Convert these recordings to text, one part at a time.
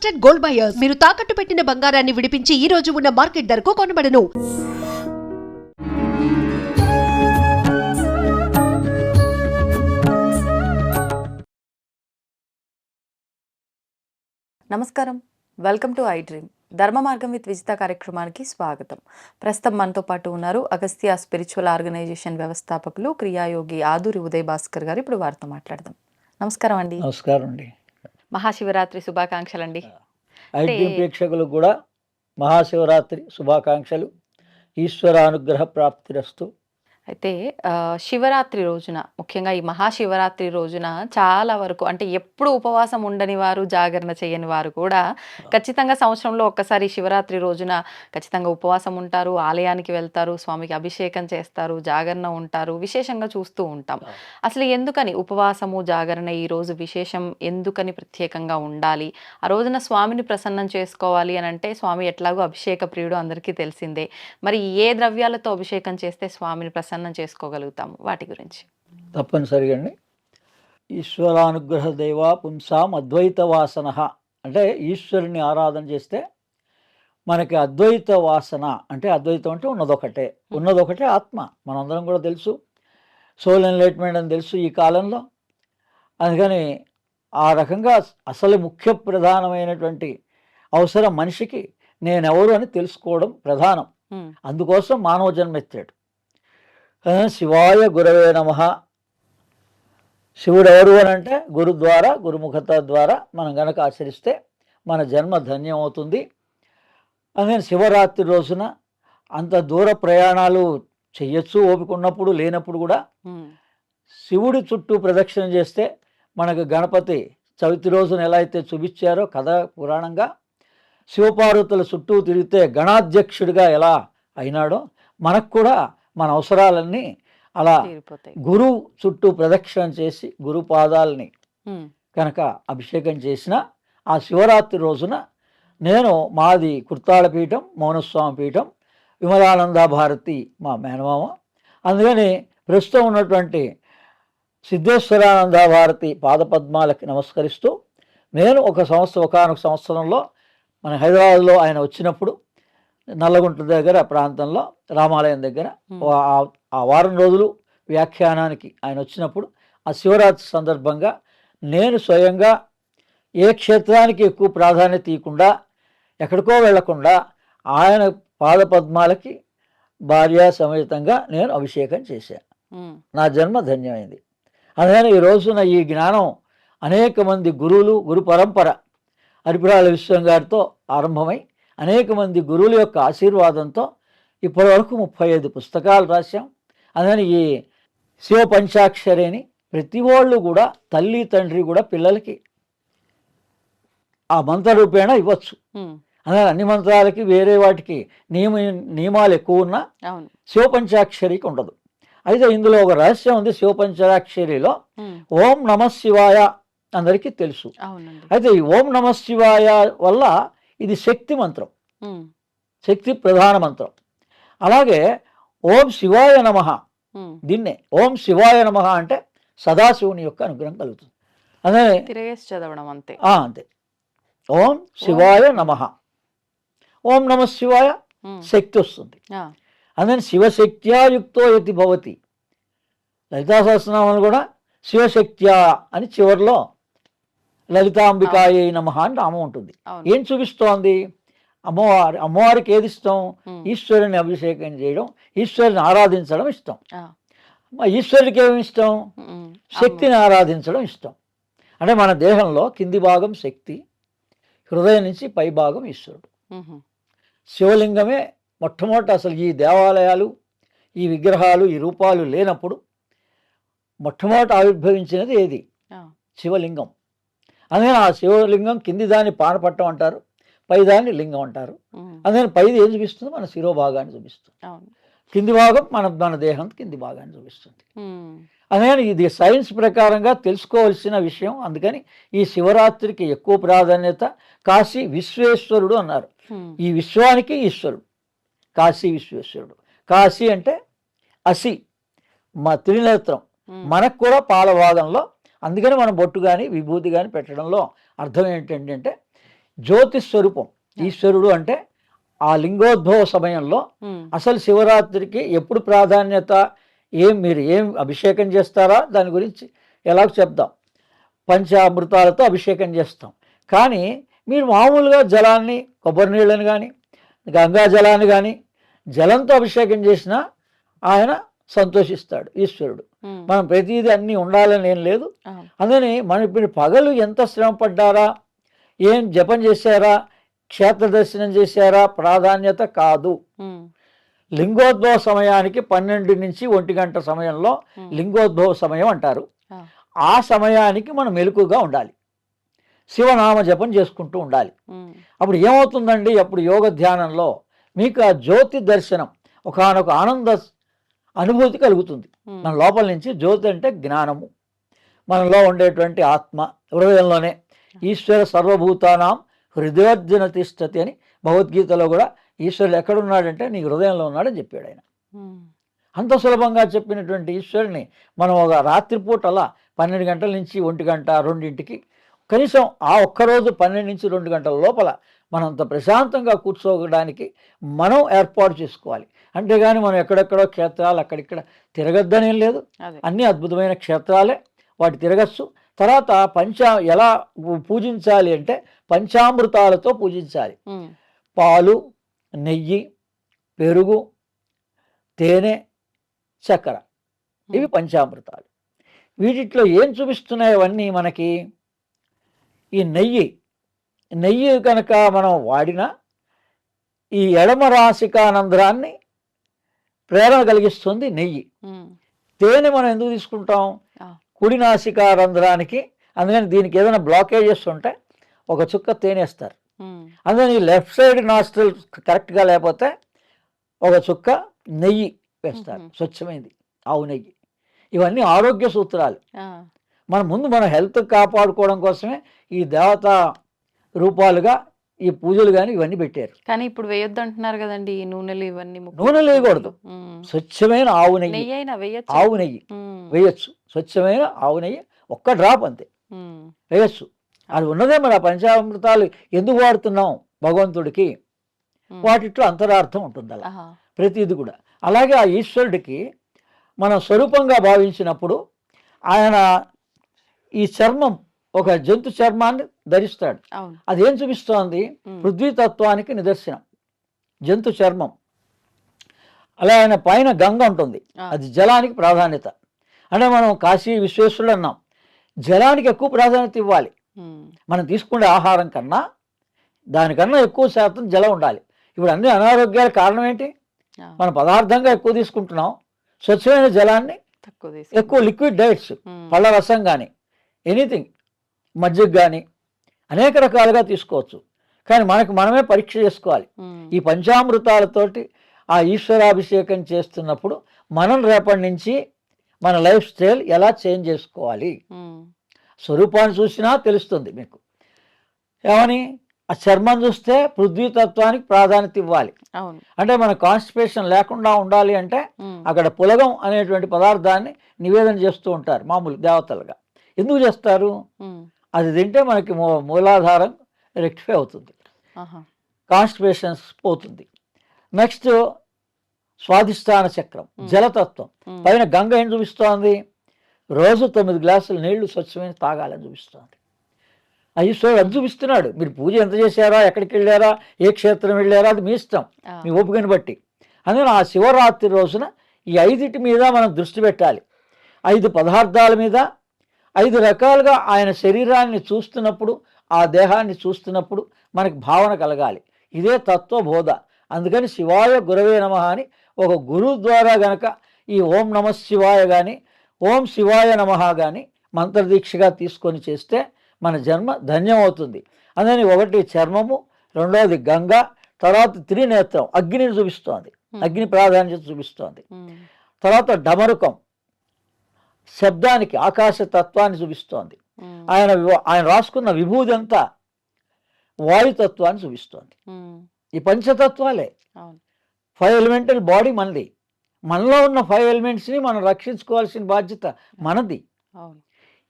Trusted gold buyers. మీరు తాకట్టు పెట్టిన బంగారాన్ని విడిపించి ఈ రోజు ఉన్న మార్కెట్ ధరకు కొనబడను. నమస్కారం. వెల్కమ్ టు ఐ డ్రీమ్ ధర్మ మార్గం విత్ విజిత కార్యక్రమానికి స్వాగతం. ప్రస్తుతం మనతో పాటు ఉన్నారు అగస్త్య స్పిరిచువల్ ఆర్గనైజేషన్ వ్యవస్థాపకులు క్రియాయోగి ఆదూరి ఉదయ్ భాస్కర్ గారు. ఇప్పుడు వారితో మాట్లాడదాం. నమస్కారం అండి. నమస్కారం అండి. మహాశివరాత్రి శుభాకాంక్షలు అండి ఐద్యం ప్రేక్షకులకు కూడా మహాశివరాత్రి శుభాకాంక్షలు. ఈశ్వరానుగ్రహ ప్రాప్తిరస్తు. అయితే శివరాత్రి రోజున ముఖ్యంగా ఈ మహాశివరాత్రి రోజున చాలా వరకు అంటే ఎప్పుడు ఉపవాసం ఉండని వారు జాగరణ చేయని వారు కూడా ఖచ్చితంగా సంవత్సరంలో ఒక్కసారి శివరాత్రి రోజున ఖచ్చితంగా ఉపవాసం ఉంటారు ఆలయానికి వెళ్తారు స్వామికి అభిషేకం చేస్తారు జాగరణ ఉంటారు విశేషంగా చూస్తూ ఉంటాం. అసలు ఎందుకని ఉపవాసము జాగరణ ఈ రోజు విశేషం ఎందుకని ప్రత్యేకంగా ఉండాలి? ఆ రోజున స్వామిని ప్రసన్నం చేసుకోవాలి అని అంటే స్వామి ఎట్లాగో అభిషేక ప్రియుడు అందరికీ తెలిసిందే. మరి ఏ ద్రవ్యాలతో అభిషేకం చేస్తే స్వామిని ప్రసన్నం చేసుకోగలుగుతాము వాటి గురించి. తప్పనిసరిగా అండి. ఈశ్వరానుగ్రహ దేవా పుంసాం అద్వైత వాసన. అంటే ఈశ్వరుని ఆరాధన చేస్తే మనకి అద్వైత వాసన అంటే అద్వైతం అంటే ఉన్నదొకటే. ఉన్నదొకటే ఆత్మ. మనందరం కూడా తెలుసు. సోల్ ఎన్లైట్మెంట్ అని తెలుసు ఈ కాలంలో. అందుకని ఆ రకంగా అసలు ముఖ్య ప్రధానమైనటువంటి అవసరం మనిషికి. నేనెవరు అని తెలుసుకోవడం ప్రధానం. అందుకోసం మానవ జన్మ ఎత్తాడు. శివాయ గురవే నమ. శివుడు ఎవరు అని అంటే గురు ద్వారా గురుముఖత ద్వారా మనం గనక ఆచరిస్తే మన జన్మ ధన్యం అవుతుంది. అందుకని శివరాత్రి రోజున అంత దూర ప్రయాణాలు చెయ్యొచ్చు ఓపిక ఉన్నప్పుడు లేనప్పుడు కూడా శివుడి చుట్టూ ప్రదక్షిణ చేస్తే మనకు గణపతి చవితి రోజున ఎలా అయితే చూపించారో కథ పురాణంగా శివపార్వతుల చుట్టూ తిరిగితే గణాధ్యక్షుడిగా ఎలా అయినాడో మనకు కూడా మన అవసరాలన్నీ అలా తీరిపోతాయి. గురు చుట్టూ ప్రదక్షిణ చేసి గురు పాదాలని కనుక అభిషేకం చేసిన ఆ శివరాత్రి రోజున నేను మాది కుర్తాళ పీఠం మౌనస్వామి పీఠం విమలానంద భారతి మా మేనమామ. అందుకని ప్రస్తుతం ఉన్నటువంటి సిద్ధేశ్వరానంద భారతి పాదపద్మాలకి నమస్కరిస్తూ నేను ఒక సంవత్సరం ఒకనొక సంవత్సరంలో మన హైదరాబాద్లో ఆయన వచ్చినప్పుడు నల్లగుంట దగ్గర ప్రాంతంలో రామాలయం దగ్గర ఆ- వారం రోజులు వ్యాఖ్యానానికి ఆయన వచ్చినప్పుడు ఆ శివరాత్రి సందర్భంగా నేను స్వయంగా ఏ క్షేత్రానికి ఎక్కువ ప్రాధాన్యత ఇవ్వకుండా ఎక్కడికో వెళ్ళకుండా ఆయన పాదపద్మాలకి భార్య సమేతంగా నేను అభిషేకం చేశాను నా జన్మ ధన్యమైంది. అందుకని ఈ రోజున ఈ జ్ఞానం అనేక మంది గురువులు గురు పరంపర అరిపురాల విశ్వం గారితో ఆరంభమై అనేక మంది గురువుల యొక్క ఆశీర్వాదంతో ఇప్పటివరకు ముప్పై ఐదు పుస్తకాలు రాశాం. అందుకని ఈ శివ పంచాక్షరిని ప్రతి వాళ్ళు కూడా తల్లి తండ్రి కూడా పిల్లలకి ఆ మంత్ర రూపేణ ఇవ్వచ్చు అందుకని అన్ని మంత్రాలకి వేరే వాటికి నియమ నియమాలు ఎక్కువ ఉన్నా అవును. శివపంచాక్షరికి ఉండదు. అయితే ఇందులో ఒక రహస్యం ఉంది శివపంచాక్షరిలో. ఉమ్, ఓం నమ శివాయ అందరికీ తెలుసు. అయితే ఈ ఓం నమ శివాయ వల్ల ఇది శక్తి మంత్రం. శక్తి ప్రధాన మంత్రం. అలాగే ఓం శివాయ నమ. దీన్నే ఓం శివాయ నమ అంటే సదాశివుని యొక్క అనుగ్రహం కలుగుతుంది. అదే తిరగేసి చదవడం అంతే. అంతే. ఓం శివాయ నమ. ఓం నమ శివాయ శక్తి వస్తుంది. అందుకని శివశక్త్యా యుక్తో యతి భవతి. లలితా సహస్రనామాలు కూడా శివశక్త్యా అని చివరిలో లలితాంబికాయ నమ అని నామం ఉంటుంది. ఏం చూపిస్తోంది? అమ్మవారి అమ్మవారికి ఏది ఇష్టం? ఈశ్వరుని అభిషేకం చేయడం ఈశ్వరుని ఆరాధించడం ఇష్టం. ఈశ్వరుడికి ఏమి ఇష్టం? శక్తిని ఆరాధించడం ఇష్టం. అంటే మన దేహంలో కింది భాగం శక్తి హృదయం నుంచి పై భాగం ఈశ్వరుడు. శివలింగమే మొట్టమొదట అసలు ఈ దేవాలయాలు ఈ విగ్రహాలు ఈ రూపాలు లేనప్పుడు మొట్టమొదట ఆవిర్భవించినది ఏది? శివలింగం. అందుకని ఆ శివలింగం కింది దాన్ని పానపట్టం అంటారు పైదాన్ని లింగం అంటారు. అందుకని పైది ఏం చూపిస్తుంది? మన శిరోభాగాన్ని చూపిస్తుంది. కింది భాగం మన మన దేహం కింది భాగాన్ని చూపిస్తుంది. అందుకని ఇది సైన్స్ ప్రకారంగా తెలుసుకోవాల్సిన విషయం. అందుకని ఈ శివరాత్రికి ఎక్కువ ప్రాధాన్యత కాశీ విశ్వేశ్వరుడు అన్నారు. ఈ విశ్వానికి ఈశ్వరుడు. కాశీ విశ్వేశ్వరుడు. కాశీ అంటే అసి మా త్రినేత్రం. మనకు కూడా పాల భాగంలో అందుకని మనం బొట్టు కానీ విభూతి కానీ పెట్టడంలో అర్థం ఏంటంటే జ్యోతి స్వరూపం. ఈశ్వరుడు అంటే ఆ లింగోద్భవ సమయంలో అసలు శివరాత్రికి ఎప్పుడు ప్రాధాన్యత ఏం మీరు ఏం అభిషేకం చేస్తారా? దాని గురించి ఎలాగ చెప్దాం. పంచామృతాలతో అభిషేకం చేస్తాం. కానీ మీరు మామూలుగా జలాన్ని కొబ్బరి నీళ్ళని కానీ గంగా జలాన్ని కానీ జలంతో అభిషేకం చేసినా ఆయన సంతోషిస్తాడు ఈశ్వరుడు. మనం ప్రతిదీ అన్నీ ఉండాలని ఏం లేదు. అందుకని మనం ఇప్పుడు పగలు ఎంత శ్రమ పడ్డారా? ఏం జపం చేశారా? క్షేత్ర దర్శనం చేశారా? ప్రాధాన్యత కాదు. లింగోద్భవ సమయానికి పన్నెండు నుంచి ఒంటి గంట సమయంలో లింగోద్భవ సమయం అంటారు. ఆ. సమయానికి మనం మెలకుగా ఉండాలి. శివనామ జపం చేసుకుంటూ ఉండాలి. అప్పుడు ఏమవుతుందండి? అప్పుడు యోగ ధ్యానంలో మీకు ఆ జ్యోతి దర్శనం ఒకనొక ఆనంద అనుభూతి కలుగుతుంది. మన లోపల నుంచి జ్యోతి అంటే జ్ఞానము. మనలో ఉండేటువంటి ఆత్మ హృదయంలోనే ఈశ్వర సర్వభూతానాం హృదయోర్జన తిష్టతి అని భగవద్గీతలో కూడా ఈశ్వరుడు ఎక్కడున్నాడంటే నీ హృదయంలో ఉన్నాడని చెప్పాడు ఆయన. అంత సులభంగా చెప్పినటువంటి ఈశ్వరుని మనం ఒక రాత్రిపూట అలా పన్నెండు గంటల నుంచి ఒంటి గంట రెండింటికి కనీసం ఆ ఒక్కరోజు పన్నెండు నుంచి రెండు గంటల లోపల మనం అంత ప్రశాంతంగా కూర్చోవడానికి మనం ఏర్పాటు చేసుకోవాలి. అంతేగాని మనం ఎక్కడెక్కడో క్షేత్రాలు అక్కడిక్కడ తిరగద్దనేం లేదు. అన్ని అద్భుతమైన క్షేత్రాలే వాటి తిరగచ్చు. తర్వాత పంచా ఎలా పూజించాలి అంటే పంచామృతాలతో పూజించాలి. పాలు నెయ్యి పెరుగు తేనె చక్కెర. ఇవి పంచామృతాలు. వీటిట్లో ఏం చూపిస్తున్నాయి అవన్నీ మనకి? ఈ నెయ్యి నెయ్యి కనుక మనం వాడినా ఈ ఎడమ రాశికానంద్రాన్ని ప్రేరణ కలిగిస్తుంది నెయ్యి. తేనె మనం ఎందుకు తీసుకుంటాం. కుడి నాసికా రంధ్రానికి అందుకని దీనికి ఏదైనా బ్లాకేజెస్ ఉంటే ఒక చుక్క తేనె వేస్తారు. అందుకని లెఫ్ట్ సైడ్ నాస్ట్రల్ కరెక్ట్గా లేకపోతే ఒక చుక్క నెయ్యి వేస్తారు. స్వచ్ఛమైంది. ఆవు నెయ్యి. ఇవన్నీ ఆరోగ్య సూత్రాలు. మన ముందు మన హెల్త్ కాపాడుకోవడం కోసమే ఈ దేవతా రూపాలుగా ఈ పూజలు కానీ ఇవన్నీ పెట్టారు. కానీ ఇప్పుడు వేయొద్దు అంటున్నారు కదండి ఈ నూనెలు ఇవన్నీ ముక్కు- నూనె వేయకూడదు. స్వచ్ఛమైన ఆవు నెయ్యి. ఆవు నెయ్యి. వేయచ్చు. స్వచ్ఛమైన ఆవు నెయ్యి. ఒక్క డ్రాప్ అంతే. వేయచ్చు. అది ఉన్నదే మరి ఆ పంచామృతాలు ఎందుకు వాడుతున్నాం భగవంతుడికి? వాటిట్లో అంతరార్థం ఉంటుంది అలా. ప్రతిది కూడా. అలాగే ఆ ఈశ్వరుడికి మనం స్వరూపంగా భావించినప్పుడు ఆయన ఈ చర్మం ఒక జంతు చర్మాన్ని ధరిస్తాడు. అదేం చూపిస్తోంది? ఉమ్, పృథ్వీతత్వానికి నిదర్శనం. జంతు చర్మం. అలా ఆయన పైన గంగ ఉంటుంది. అది జలానికి ప్రాధాన్యత. అంటే మనం కాశీ విశ్వేశ్వరుడు అన్నాం. జలానికి ఎక్కువ ప్రాధాన్యత ఇవ్వాలి. మనం తీసుకునే ఆహారం కన్నా దానికన్నా ఎక్కువ శాతం జలం ఉండాలి. ఇప్పుడు అన్ని అనారోగ్యాల కారణం ఏంటి? మన పదార్థంగా ఎక్కువ తీసుకుంటున్నాం. స్వచ్ఛమైన జలాన్ని ఎక్కువ లిక్విడ్ డైట్స్ పళ్ళ రసం కానీ ఎనీథింగ్ మజ్జిగ కానీ అనేక రకాలుగా తీసుకోవచ్చు. కానీ మనకు మనమే పరీక్ష చేసుకోవాలి. ఈ పంచామృతాలతోటి ఆ ఈశ్వరాభిషేకం చేస్తున్నప్పుడు మనం రేపటి నుంచి మన లైఫ్ స్టైల్ ఎలా చేంజ్ చేసుకోవాలి? స్వరూపాన్ని చూసినా తెలుస్తుంది మీకు. ఏమని? ఆ చర్మం చూస్తే పృథ్వీతత్వానికి ప్రాధాన్యత ఇవ్వాలి. అంటే మన కాన్స్టిపేషన్ లేకుండా ఉండాలి అంటే అక్కడ పులగం అనేటువంటి పదార్థాన్ని నివేదన చేస్తూ ఉంటారు మామూలు దేవతలుగా. ఎందుకు చేస్తారు? అది తింటే మనకి మూ మూలాధారం రెక్టిఫై అవుతుంది. కాన్స్టిపేషన్స్ పోతుంది. నెక్స్ట్ స్వాధిష్టాన చక్రం. జలతత్వం. పైన గంగ ఏం చూపిస్తోంది? రోజు తొమ్మిది గ్లాసులు నీళ్ళు స్వచ్ఛమైన తాగాలని చూపిస్తోంది. ఆ ఈశ్వరుడు అది చూపిస్తున్నాడు. మీరు పూజ ఎంత చేశారా? ఎక్కడికి వెళ్ళారా? ఏ క్షేత్రం వెళ్ళారా? అది మీ ఇష్టం. మీ ఓపికని బట్టి. అందుకని ఆ శివరాత్రి రోజున ఈ ఐదిటి మీద మనం దృష్టి పెట్టాలి. ఐదు పదార్థాల మీద ఐదు రకాలుగా ఆయన శరీరాన్ని చూస్తున్నప్పుడు ఆ దేహాన్ని చూస్తున్నప్పుడు మనకి భావన కలగాలి. ఇదే తత్వబోధ. అందుకని శివాయ గురవే నమ అని ఒక గురువు ద్వారా గనక ఈ ఓం నమ శివాయ కానీ ఓం శివాయ నమ కానీ మంత్రదీక్షగా తీసుకొని చేస్తే మన జన్మ ధన్యమవుతుంది. అందుకని ఒకటి చర్మము రెండవది గంగ తర్వాత త్రినేత్రం అగ్నిని చూపిస్తోంది. అగ్ని ప్రాధాన్యత చూపిస్తోంది. తర్వాత డమరుకం. శబ్దానికి ఆకాశ తత్వాన్ని చూపిస్తోంది. ఆయన ఆయన రాసుకున్న విభూది అంతా వాయుతత్వాన్ని చూపిస్తోంది. ఈ పంచతత్వాలే. ఫైవ్ ఎలిమెంటల్ బాడీ మనది. మనలో ఉన్న ఫైవ్ ఎలిమెంట్స్ని మనం రక్షించుకోవాల్సిన బాధ్యత మనది.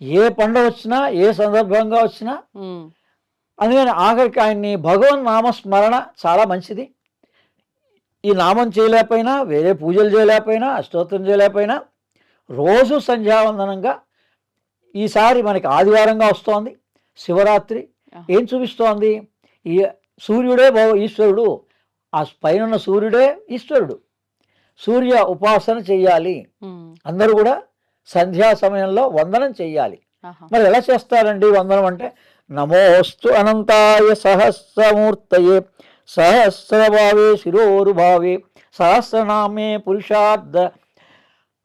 ఏ పండుగ వచ్చినా ఏ సందర్భంగా వచ్చినా అందుకని ఆఖరికి ఆయన్ని భగవన్ నామస్మరణ చాలా మంచిది. ఈ నామం చేయలేకపోయినా వేరే పూజలు చేయలేకపోయినా అష్టోత్తరం చేయలేకపోయినా రోజు సంధ్యావందనంగా ఈసారి మనకి ఆదివారంగా వస్తోంది. శివరాత్రి. ఏం చూపిస్తోంది? ఈ సూర్యుడే భవ ఈశ్వరుడు. ఆ పైన సూర్యుడే ఈశ్వరుడు. సూర్య ఉపాసన చెయ్యాలి. ఉమ్, అందరూ కూడా సంధ్యా సమయంలో వందనం చెయ్యాలి. ఆహా. మరి ఎలా చేస్తారండి వందనం అంటే నమోస్తు అనంతాయ సహస్రమూర్తయే సహస్రభావే శిరోరుభావే సహస్రనామే పురుషార్థ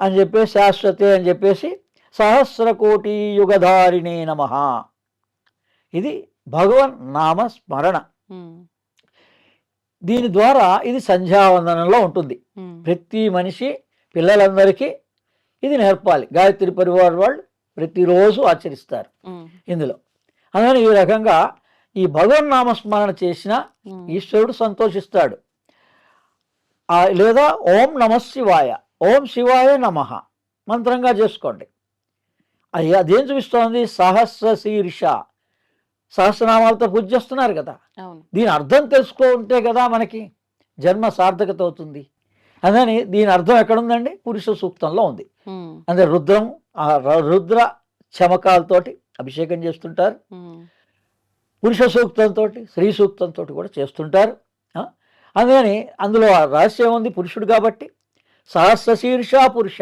అని చెప్పేసి శాశ్వతే అని చెప్పేసి సహస్రకోటి యుగధారిణే నమ. ఇది భగవన్ నామ స్మరణ దీని ద్వారా ఇది సంధ్యావందనంలో ఉంటుంది. ప్రతి మనిషి పిల్లలందరికీ ఇది నేర్పాలి. గాయత్రి పరివార్ వాళ్ళు ప్రతిరోజు ఆచరిస్తారు ఇందులో. అందుకని ఈ రకంగా ఈ భగవన్ నామస్మరణ చేసిన ఈశ్వరుడు సంతోషిస్తాడు. లేదా ఓం నమ శివాయ. ఓం శివాయ నమ. మంత్రంగా చేసుకోండి. అది అదేం చూపిస్తోంది? సహస్ర శీర్ష. సహస్రనామాలతో పూజ చేస్తున్నారు కదా. దీని అర్థం తెలుసుకుంటే కదా మనకి జన్మ సార్థకత అవుతుంది. అందుకని దీని అర్థం ఎక్కడుందండి? పురుష సూక్తంలో ఉంది. అంటే రుద్రం రుద్ర చమకాలతోటి అభిషేకం చేస్తుంటారు. పురుష సూక్తంతో స్త్రీ సూక్తంతో కూడా చేస్తుంటారు? అందుకని అందులో ఆ రహస్యం ఉంది పురుషుడు కాబట్టి. సహస్ర శీర్ష పురుష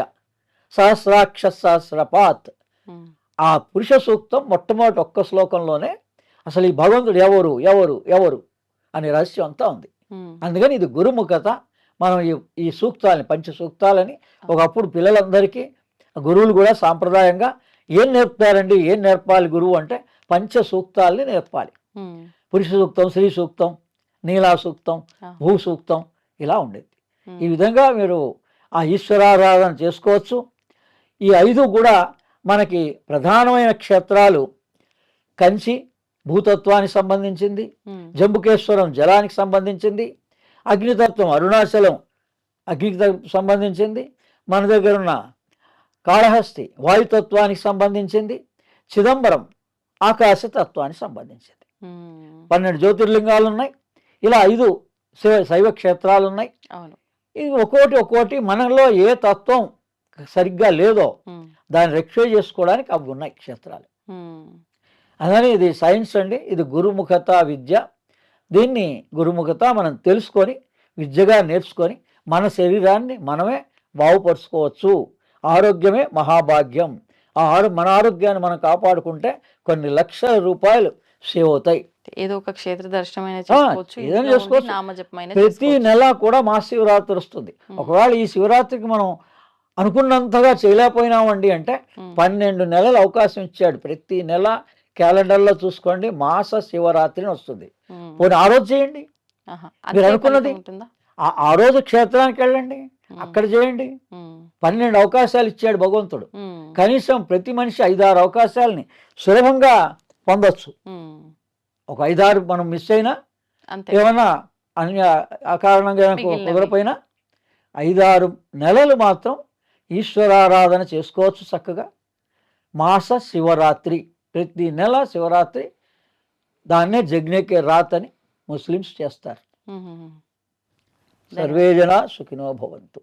సహస్రాక్ష సహస్రపాత్ ఆ పురుష సూక్తం మొట్టమొదటి ఒక్క శ్లోకంలోనే అసలు ఈ భగవంతుడు ఎవరు ఎవరు ఎవరు అనే రహస్యం అంతా ఉంది. అందుకని ఇది గురుముఖత. మనం ఈ ఈ సూక్తాలని పంచ సూక్తాలని ఒకప్పుడు పిల్లలందరికీ గురువులు కూడా సాంప్రదాయంగా ఏం నేర్పుతారండి ఏం నేర్పాలి గురువు అంటే పంచ సూక్తాలని నేర్పాలి పురుష సూక్తం స్త్రీ సూక్తం నీలా సూక్తం. భూ సూక్తం ఇలా ఉండేది. ఈ విధంగా మీరు ఆ ఈశ్వరారాధన చేసుకోవచ్చు. ఈ ఐదు కూడా మనకి ప్రధానమైన క్షేత్రాలు కంచి భూతత్వానికి సంబంధించింది జంబుకేశ్వరం జలానికి సంబంధించింది అగ్నితత్వం అరుణాచలం అగ్నికి సంబంధించింది మన దగ్గర ఉన్న కాళహస్తి వాయుతత్వానికి సంబంధించింది చిదంబరం ఆకాశతత్వానికి సంబంధించింది. పన్నెండు జ్యోతిర్లింగాలు ఉన్నాయి ఇలా ఐదు శైవ శైవ క్షేత్రాలు ఉన్నాయి అవును. ఇది ఒక్కోటి ఒక్కోటి మనలో ఏ తత్వం సరిగ్గా లేదో దాన్ని రెక్టిఫై చేసుకోవడానికి అవి ఉన్నాయి క్షేత్రాలు. అందుకని ఇది సైన్స్ అండి ఇది గురుముఖత విద్య. దీన్ని గురుముఖత మనం తెలుసుకొని విద్యగా నేర్చుకొని మన శరీరాన్ని మనమే బాగుపరుచుకోవచ్చు. ఆరోగ్యమే మహాభాగ్యం. ఆ ఆరో మన ఆరోగ్యాన్ని మనం కాపాడుకుంటే కొన్ని లక్షల రూపాయలు సేవ్ అవుతాయి. ఏదో ఒక క్షేత్ర దర్శనమైన ప్రతి. నెల కూడా మహాశివరాత్రి వస్తుంది. Hmm. ఒకవేళ ఈ శివరాత్రికి మనం అనుకున్నంతగా చేయలేకపోయినామండి అంటే పన్నెండు నెలలు అవకాశం ఇచ్చాడు. ప్రతి నెల క్యాలెండర్లో చూసుకోండి మాస శివరాత్రిని వస్తుంది. పోనీ ఆ రోజు చేయండి. మీరు అనుకున్నది? ఆ- రోజు క్షేత్రానికి వెళ్ళండి అక్కడ చేయండి. పన్నెండు అవకాశాలు ఇచ్చాడు భగవంతుడు. కనీసం ప్రతి మనిషి ఐదారు అవకాశాలని సులభంగా పొందొచ్చు. ఒక ఐదారు మనం మిస్ అయినా ఏమన్నా అన్య అకారణంగా. కుదరపోయినా ఐదారు నెలలు మాత్రం ఈశ్వరారాధన చేసుకోవచ్చు చక్కగా మాస శివరాత్రి ప్రతి నెల శివరాత్రి దాన్నే జగ్నేకే రాత్ అని ముస్లిమ్స్ చేస్తారు ఉమ్, ఉమ్, ఉమ్. సర్వే జన సుఖినో భవంతు